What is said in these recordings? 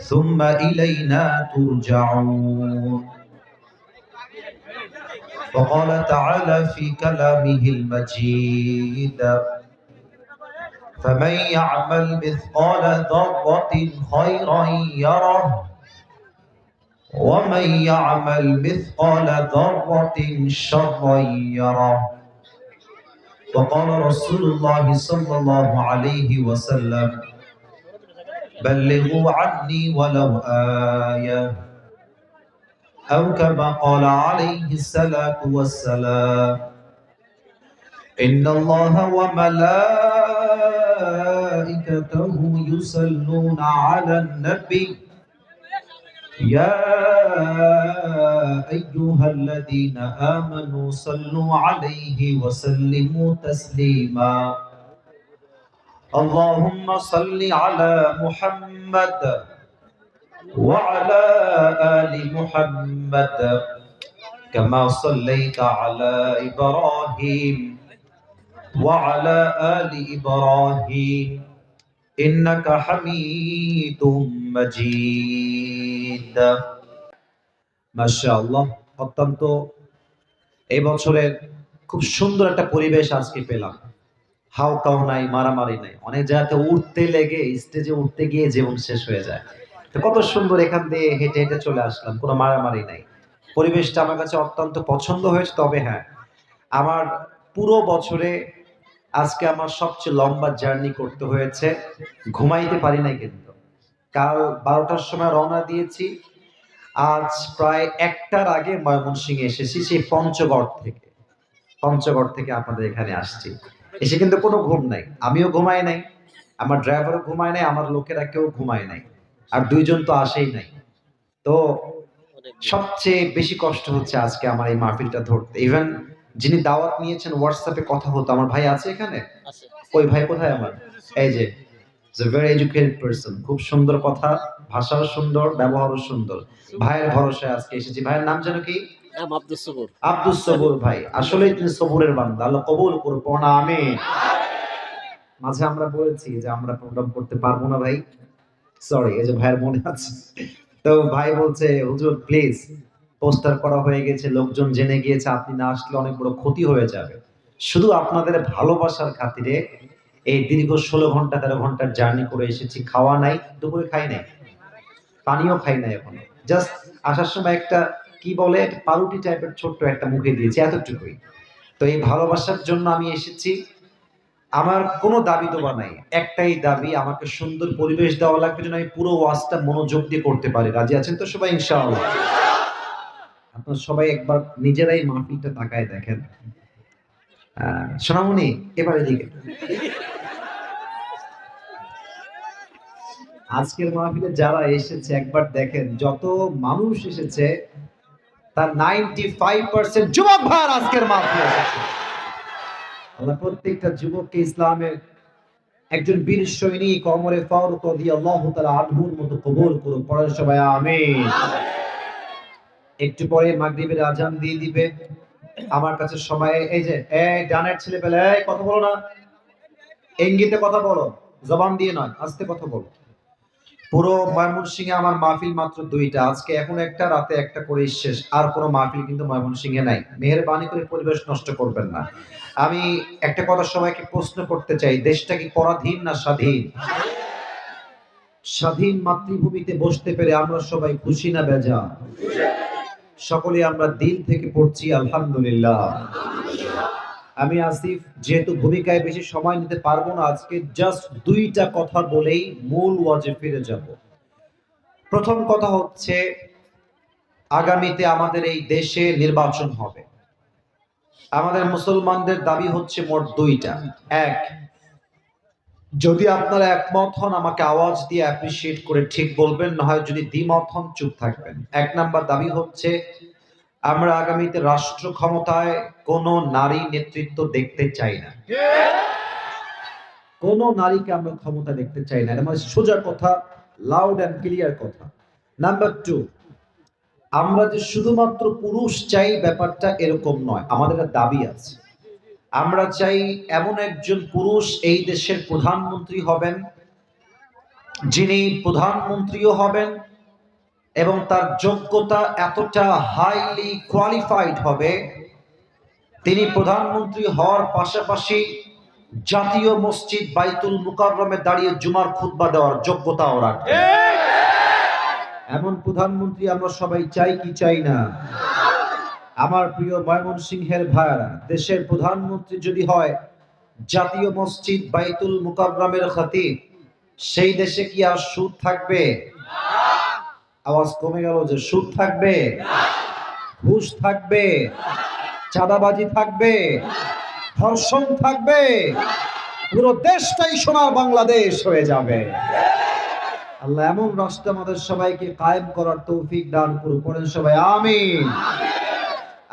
ثم إلينا ترجعون. وقال تعالى في كلامه المجيد فمن يعمل مثقال ذرة خيرا يره ومن يعمل مثقال ذرة شرا يره. وقال رسول الله صلى الله عليه وسلم بلغوا عني ولو آية. أو كما قال عليه الصلاة والسلام إن الله وملائكته يصلون على النبي. يا أيها الذين آمنوا صلوا عليه وسلموا تسليما. اللهم صل على محمد وعلى آل محمد كما صليت على إبراهيم وعلى آل إبراهيم إنك حميد مجيد মাশাআল্লাহ অত্যন্ত এই বছরের খুব সুন্দর একটা পরিবেশ আজকে পেলাম হাও কাও নাই, মারামারি নাই। অনেক জায়গাতে উঠতে লেগে স্টেজে উঠতে গিয়ে জীবন শেষ হয়ে যায়। তো কত সুন্দর এখান দিয়ে হেঁটে হেঁটে চলে আসলাম, কোনো মারামারি নাই। পরিবেশটা আমার কাছে অত্যন্ত পছন্দ হয়েছে, তবে হ্যাঁ আমার পুরো বছরে আজকে আমার সবচেয়ে লম্বা জার্নি করতে হয়েছে, ঘুমাইতে পারি নাই কিন্তু। কাল বারোটার সময় রওনা দিয়েছি, আজ প্রায় একটার আগে ময়মনসিংহে এসেছি, সেই পঞ্চগড় থেকে। পঞ্চগড় থেকে আপনাদের এখানে আসছি। এসে কিন্তু কোনো ঘুম নাই। আমিও ঘুমাই নাই আমার ড্রাইভারও ঘুমায় নাই আমার লোকেরা কেউ ঘুমায় নাই আর দুইজন তো আসেই নাই। তো সবচেয়ে বেশি কষ্ট হচ্ছে আজকে আমার এই মাহফিলটা ধরতে। ইভেন যিনি দাওয়াত নিয়েছেন হোয়াটসঅ্যাপে কথা হতো আমার ভাই আছে এখানে? ওই ভাই কোথায় আমার? এই যে ভেরি এডুকেটেড পারসন খুব সুন্দর কথা ভাষাও সুন্দর ব্যবহারও সুন্দর। ভাইয়ের ভরসায় আজকে এসেছি। ভাইয়ের নাম যেন কি? সবুর। ভাই, আসলেই তিনি সবুরের বান্দা। আল্লাহ কবুল আমি মাঝে আমরা বলেছি যে আমরা প্রোগ্রাম করতে পারব না ভাই। সরি এই যে ভাইয়ের মনে আছে। তো ভাই বলছে, হুজুর প্লিজ পোস্টার করা হয়ে গেছে, লোকজন জেনে গিয়েছে, আপনি না আসলে অনেক বড় ক্ষতি হয়ে যাবে। শুধু আপনাদের ভালোবাসার খাতিরে এই দীর্ঘ ষোলো ঘণ্টা, তেরো ঘণ্টার জার্নি করে এসেছি। খাওয়া নাই, দুপুরে খাই নাই, পানিও খাই নাই এখনও। জাস্ট আসার সময় একটা কি বলে? পাউরুটি টাইপের ছোট্ট একটা মুখে দিয়েছি, এতটুকুই। তো এই ভালোবাসার জন্য আমি এসেছি। আমার কোনো দাবি তো নাই। একটাই দাবি, আমাকে সুন্দর পরিবেশ দেওয়া লাগবে যেন আমি পুরো ওয়াজটা মনোযোগ দিয়ে করতে পারি। রাজি আছেন তো সবাই, ইনশাআল্লাহ? আপনারা সবাই একবার নিজেরাই মাহফিলটা তাকায় দেখেন। সোনামণি, এবার এদিকে। আজকের মাহফিলে যারা এসেছে, একবার দেখেন, যত মানুষ এসেছে তার নাইনটি ফাইভ পার্সেন্ট যুবক ভাইয়ের আজকের মাহফিলে। আল্লাহ প্রত্যেকটা যুবককে ইসলামের একজন বীর সৈনিক অমরে ফারুক মতো করুন। পড়েন সবাই একটু পরে মাগরিবের আজান দিয়ে দিবে। আমার কাছে সময়, এই যে, এই ডানের ছেলে পেলে কথা বলো না। ইঙ্গিতে কথা বলো, জবান দিয়ে নয়, আস্তে কথা বলো। পুরো ময়মনসিংহে আমার মাহফিল মাত্র দুইটা। আজকে এখন একটা, রাতে একটা করে শেষ। আর কোনো মাহফিল কিন্তু ময়মনসিংহে নাই। মেহেরবানি করে পরিবেশ নষ্ট করবেন না। আমি একটা কথা সবাইকে প্রশ্ন করতে চাই, দেশটা কি পরাধীন না স্বাধীন? স্বাধীন মাতৃভূমিতে বসতে পেরে আমরা সবাই খুশি না বেজা সকলে আমরা দিল থেকে পড়ছি, আলহামদুলিল্লাহ। আমি আসিফ, যেহেতু ভূমিকায় বেশি সময় নিতে পারব না আজকে জাস্ট দুইটা কথা বলেই মূল ওয়াজে ফিরে যাব। প্রথম কথা হচ্ছে, আগামীতে আমাদের এই দেশে নির্বাচন হবে। আমাদের মুসলমানদের দাবি হচ্ছে মোট দুইটা। এক, যদি আপনারা একমত হন, আমাকে আওয়াজ দিয়ে অ্যাপ্রিসিয়েট করে ঠিক বলবেন, না হয় যদি দ্বিমত হন, চুপ থাকবেন। এক নাম্বার দাবি হচ্ছে আমরা আগামীতে রাষ্ট্র ক্ষমতায় কোনো নারী নেতৃত্ব দেখতে চাই না। কোন নারীকে আমরা ক্ষমতা দেখতে চাই না। এটা মানে সোজা কথা লাউড অ্যান্ড ক্লিয়ার কথা। নাম্বার টু আমরা যে শুধুমাত্র পুরুষ চাই ব্যাপারটা এরকম নয়, আমাদের দাবি আছে। আমরা চাই এমন একজন পুরুষ এই দেশের প্রধানমন্ত্রী হবেন, যিনি প্রধানমন্ত্রীও হবেন এবং তার যোগ্যতা এতটা হাইলি কোয়ালিফাইড হবে, তিনি প্রধানমন্ত্রী হওয়ার পাশাপাশি জাতীয় মসজিদ বাইতুল মুকাররমে দাঁড়িয়ে জুমার খুতবা দেওয়ার যোগ্যতাও রাখবে। এমন প্রধানমন্ত্রী আমরা সবাই চাই কি চাই না? আমার প্রিয় ময়মনসিংহের ভাইয়ারা, দেশের প্রধানমন্ত্রী যদি হয়, জাতীয় মসজিদ বাইতুল মুকাররমের খতিব, সেই দেশে কি আর সুদ থাকবে? আওয়াজ কমে গেল যে সুদ থাকবে ঘুষ থাকবে, চাঁদাবাজি থাকবে, ধর্ষণ থাকবে, পুরো দেশটাই সোনার বাংলাদেশ হয়ে যাবে। আল্লাহ এমন রাষ্ট্র আমাদের সবাইকে কায়েম করার তৌফিক দান করুন পড়েন সবাই, আমিন।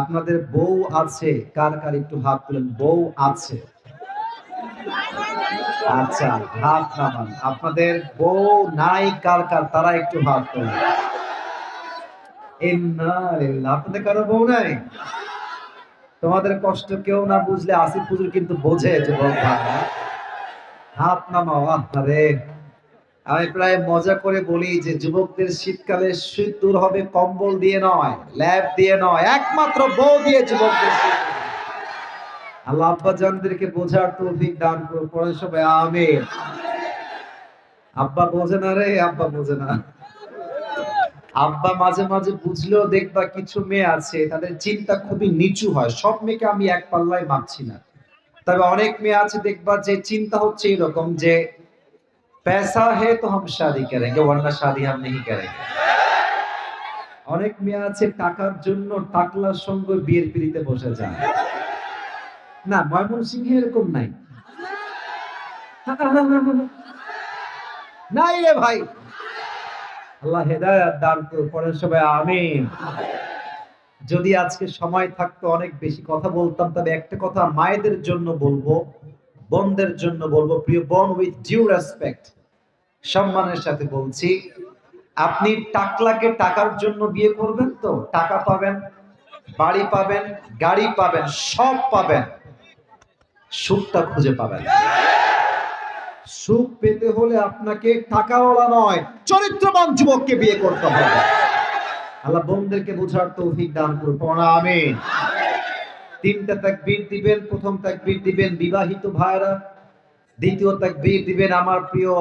আপনাদের বউ আছে, কার কার একটু হাত তুলেন, বউ আছে। আচ্ছা হাত নামান। আপনাদের বউ নাই, কার কার, তারা একটু হাত তোলেন। আপনাদের কারও বউ নাই? তোমাদের কষ্ট কেউ না বুঝলে আসিফ পুজুর কিন্তু বোঝে যে হাত নামাও আরে আমি প্রায় মজা করে বলি যে যুবকদের শীতকালে শীত দূর হবে, কম্বল দিয়ে নয়, ল্যাব দিয়ে নয়, একমাত্র বউ দিয়ে যুবকদের আল্লাহ আব্বা জানদেরকে বোঝার তৌফিক দান করো পড়ে সবাই, আমিন। আব্বা বোঝে না রে, আব্বা বোঝে না। আব্বা মাঝে মাঝে বুঝলেও দেখবা কিছু মেয়ে আছে তাদের চিন্তা খুবই নিচু হয় সব মেয়েকে আমি এক পাল্লায় মাপছি না তবে অনেক মেয়ে আছে দেখবা যে চিন্তা হচ্ছে এরকম যে पैसा है तो हम शादी करेंगे वरना शादी हम नहीं करेंगे অনেক মেয়ে আছে টাকার জন্য টাকলার সঙ্গে বিয়ের পিড়িতে বসে যায় না ময়মনসিংহে এরকম নাই নাই রে ভাই আল্লাহ হেদায়াত দান করুন সবাই আমিন। যদি আজকে সময় থাকতো, অনেক বেশি কথা বলতাম, তবে একটা কথা মায়েদের জন্য বলব, বোনদের জন্য বলব, প্রিয় বোন উইথ ডিউ রেসপেক্ট সম্মানের সাথে বলছি, আপনি টাকলাকে টাকার জন্য বিয়ে করবেন তো? টাকা পাবেন, বাড়ি পাবেন, গাড়ি পাবেন, সব পাবেন, সুখটা খুঁজে পাবেন। সুখ পেতে হলে আপনাকে টাকাওয়ালা নয়, চরিত্রবান যুবককে বিয়ে করতে হবে। আল্লাহ বোনদেরকে বোঝার তৌফিক দান করুন। আমিন। তিনটা তাকবীর দিবেন, প্রথম তাকবীর দিবেন বিবাহিত ভাইরা, দ্বিতীয় তাকবীর দিবেন আমার প্রিয়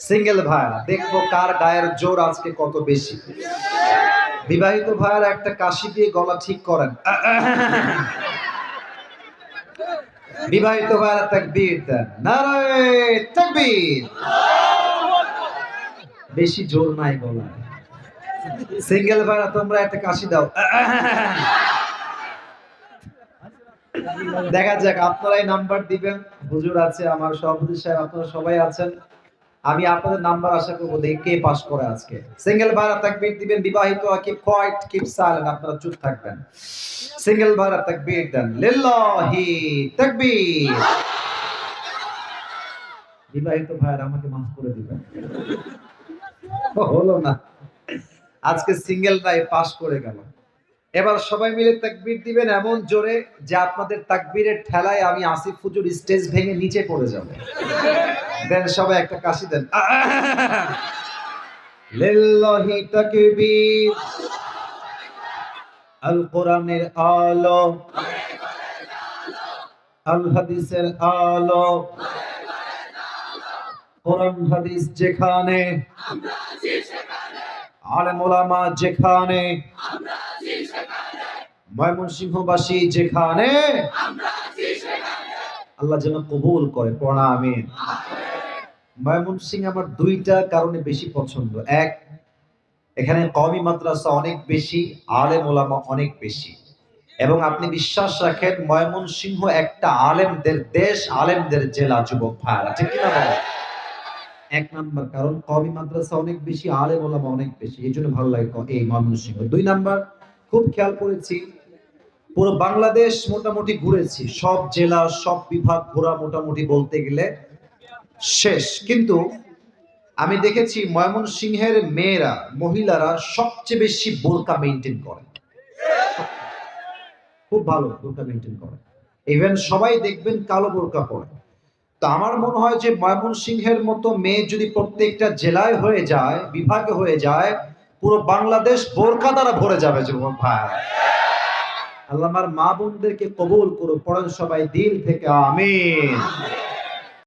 সিঙ্গেল ভাইরা। দেখব কার গায়ের জোর আজকে কত বেশি। বিবাহিত ভাইরা একটা কাশি দিয়ে গলা ঠিক করেন। বিবাহিত হওয়ার তাকবীর দেন। নারায়ে তাকবীর। বেশি জোর নাই বলা। সিঙ্গেল ভাইরা, তোমরা একটা কাশি দাও। দেখা যাক, আপনারাই নাম্বার দিবেন। হুজুর আছে, আমার সভাপতি সাহেব, আপনারা সবাই আছেন। আমি আপনাদের নাম্বার আশা করব দেখি কে পাস করে আজকে। সিঙ্গেল ভাড়া তাকবীর দিবেন, বিবাহিত কিপ কোয়াইট কিপ সাইলেন্ট আপনারা চুপ থাকবেন। সিঙ্গেল ভাড়া তাকবীর দেন। লিল্লাহি তাকবীর। বিবাহিত ভাইয়ের আমাকে মাফ করে দিবেন। হলো না। আজকে সিঙ্গেল নাই পাস করে গেল। এবার সবাই মিলে তাকবীর দিবেন এমন জোরে যে আপনাদের তাকবীরের ঠেলায় আমি আসিফ ফুজুর স্টেজ ভেঙে নিচে পড়ে যাব। দেন সবাই একটা কাশি দেন। আল কোরআনের আলো আল। হাদিসের আলো। কোরআন হাদিস যেখানে। যেখানে। ময়মনসিংহবাসী যেখানে। আল্লাহ যেন কবুল করে, পড়া আমিন ময়মনসিংহ আমার দুইটা কারণে বেশি পছন্দ। এক, এখানে কমি মাদ্রাসা অনেক বেশি, আলেম ওলামা অনেক বেশি। এবং আপনি বিশ্বাস রাখেন, ময়মনসিংহ একটা আলেমদের দেশ, আলেমদের জেলা, যুবক ভাইরা ঠিক কিনা? এক নাম্বার কারণ কমি মাদ্রাসা অনেক বেশি, আলেম ওলামা অনেক বেশি। এই জন্য ভালো লাগে এই ময়মনসিংহ। দুই নাম্বার, খুব খেয়াল করেছি, পুরো বাংলাদেশ মোটামুটি ঘুরেছি। সব জেলা, সব বিভাগ ঘোরা মোটামুটি বলতে গেলে শেষ। কিন্তু আমি দেখেছি ময়মনসিংহের মেয়েরা, মহিলারা সবচেয়ে বেশি বোরকা মেনটেন করে। খুব ভালো বোরকা মেনটেন করে। ইভেন সবাই দেখবেন কালো বোরকা পরে। তো আমার মনে হয় যে ময়মনসিংহের মতো মেয়ে যদি প্রত্যেকটা জেলায় হয়ে যায়, বিভাগে হয়ে যায়, পুরো বাংলাদেশ বোরকা দ্বারা ভরে যাবে ভাই আল্লাহ আমার মা বোনদেরকে কবুল করো পড়েন সবাই দিল থেকে, আমিন।